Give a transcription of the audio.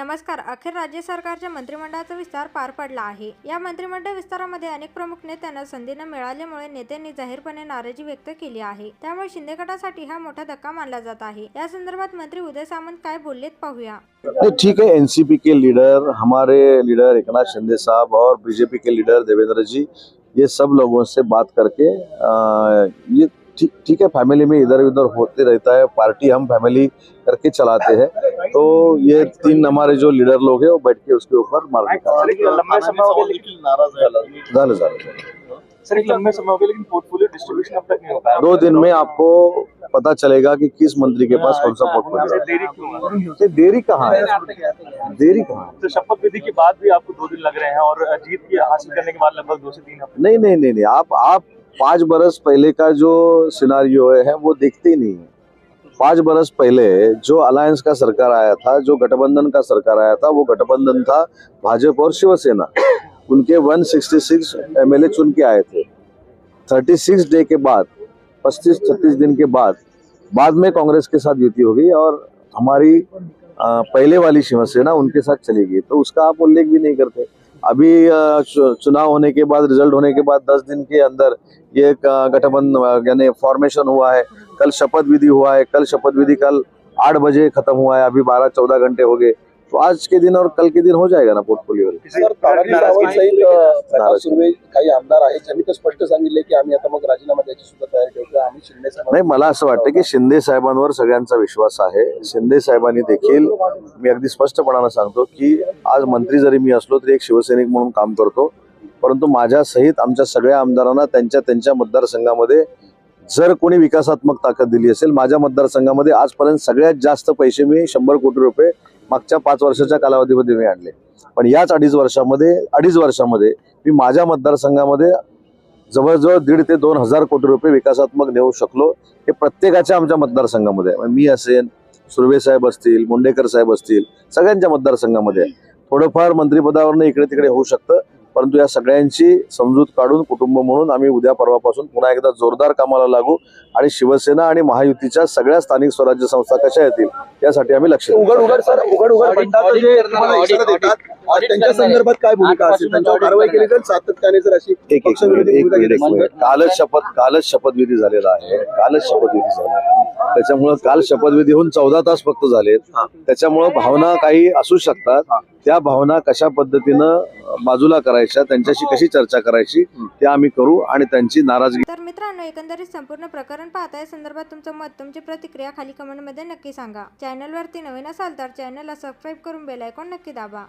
नमस्कार. अखेर राज्य सरकारच्या मंत्रिमंडळाचा विस्तार पार पडला आहे. या मंत्रिमंडळ विस्तारामध्ये अनेक प्रमुख नेत्यांना संधी न मिळाल्यामुळे नेत्यांनी जाहीरपणे नाराजी व्यक्त केली आहे. त्यामुळे शिंदे गटासाठी हा मोठा धक्का मानला जात आहे. या संदर्भात मंत्री उदय सामंत काय बोललेत पाहूया. ठीक है एनसीपी के लीडर हमारे लीडर एकनाथ शिंदे साहब और बीजेपी के लीडर देवेंद्र जी ये सब लोगों से बात करके ये ठीक ठीक है फैमिली में इधर उधर होते रहता है। पार्टी हम फैमिली करके चलाते हैं। तो ये तीन हमारे जो लीडर लोग हैं वो बैठ के उसके ऊपर मार सर एक लंबे समय हो गया लेकिन नाराज़ है झालं झालं सर एक लंबे समय हो गया लेकिन पोर्टफोलियो डिस्ट्रीब्यूशन अब तक नहीं हो पाया। दो दिन में आपको पता चलेगा कि किस मंत्री के पास कौन सा पोर्टफोलियो देरी क्यों है है देरी कहाँ है? देरी कहाँ है? तो शपथ विधि के बाद भी आपको दो दिन लग रहे हैं और जीत की हासिल करने के बाद लगभग दो से तीन हफ़्ते। नहीं नहीं नहीं नहीं आप आप पाँच बरस पहले का जो सिनारियो है वो देखते ही नहीं है। पाँच बरस पहले जो अलायंस का सरकार आया था, जो गठबंधन का सरकार आया था, वो गठबंधन था भाजपा और शिवसेना। उनके 166 एमएलए चुन के आए थे। 36 डे के बाद 35 36 दिन के बाद बाद में कांग्रेस के साथ युति हो गई और हमारी पहले वाली शिवसेना उनके साथ चली गई। तो उसका आप उल्लेख भी नहीं करते। अभी चु- चुनाव होने के बाद रिजल्ट होने के बाद दस दिन के अंदर ये गठबंधन यानी फॉर्मेशन हुआ है। कल शपथ विधि हुआ है। कल शपथ विधि कल आठ बजे खत्म हुआ है। अभी बारह चौदह घंटे हो गए। तो आज के दिन और कल के दिन हो जाएगा ना पोर्टफोलिओ काही आमदार आहेत तर स्पष्ट सांगितले की आम्ही आता मग राजीनामा द्यायची सुद्धा तयारी ठेवतो. आम्ही शिंदे साहेबांना- नाही मला असं वाटतं की शिंदे साहेबांवर सगळ्यांचा विश्वास आहे. शिंदे साहेबांनी देखील मी अगदी स्पष्टपणानं सांगतो की आज मंत्री जरी मी असलो तरी एक शिवसैनिक म्हणून काम करतो. परंतु माझ्या सहित आमच्या सगळ्या आमदारांना त्यांच्या त्यांच्या मतदारसंघामध्ये जर कोणी विकासात्मक ताकद दिली असेल माझ्या मतदारसंघामध्ये आजपर्यंत सगळ्यात जास्त पैसे मी शंभर कोटी रुपये मागच्या पाच वर्षाच्या कालावधीमध्ये मी आणले पण याच अडीच वर्षामध्ये अडीच वर्षामध्ये मी माझ्या मतदारसंघामध्ये जवळजवळ दीड ते दोन हजार कोटी रुपये विकासात्मक नेऊ शकलो हे प्रत्येकाच्या आमच्या मतदारसंघामध्ये आहे. मी असेन सुर्वे साहेब असतील मुंडेकर साहेब असतील सगळ्यांच्या मतदारसंघामध्ये आहे. थोडंफार मंत्रिपदावरनं इकडे तिकडे होऊ शकतं परंतु या सगळ्यांची समजूत काढून कुटुंब म्हणून आम्ही उद्या परवापासून पुन्हा एकदा जोरदार कामाला लागू आणि शिवसेना आणि महायुतीच्या सगळ्या स्थानिक स्वराज्य संस्था कशा येतील यासाठी आम्ही लक्ष. उघड उघड सर उघड उघड त्यांच्या संदर्भात काय भूमिका असेल त्यांच्यावर कारवाई केली सातत्याने जर अशी एक कालच शपथ कालच शपथविधी झालेला आहे. कालच शपथविधी झाला आहे. त्याच्यामुळं काल शपथविधी होऊन चौदा तास फक्त झालेत. त्याच्यामुळं भावना काही असू शकतात. त्या भावना कशा पद्धतीनं बाजूला करायच्या त्यांच्याशी कशी चर्चा करायची ते आम्ही करू आणि त्यांची नाराजगी तर मित्रांनो एकंदरीत संपूर्ण प्रकरण पाहता या संदर्भात तुमचं मत तुमची प्रतिक्रिया खाली कमेंटमध्ये नक्की सांगा. चॅनलवरती नवीन असाल तर चॅनलला सबस्क्राईब करून बेल आयकॉन नक्की दाबा.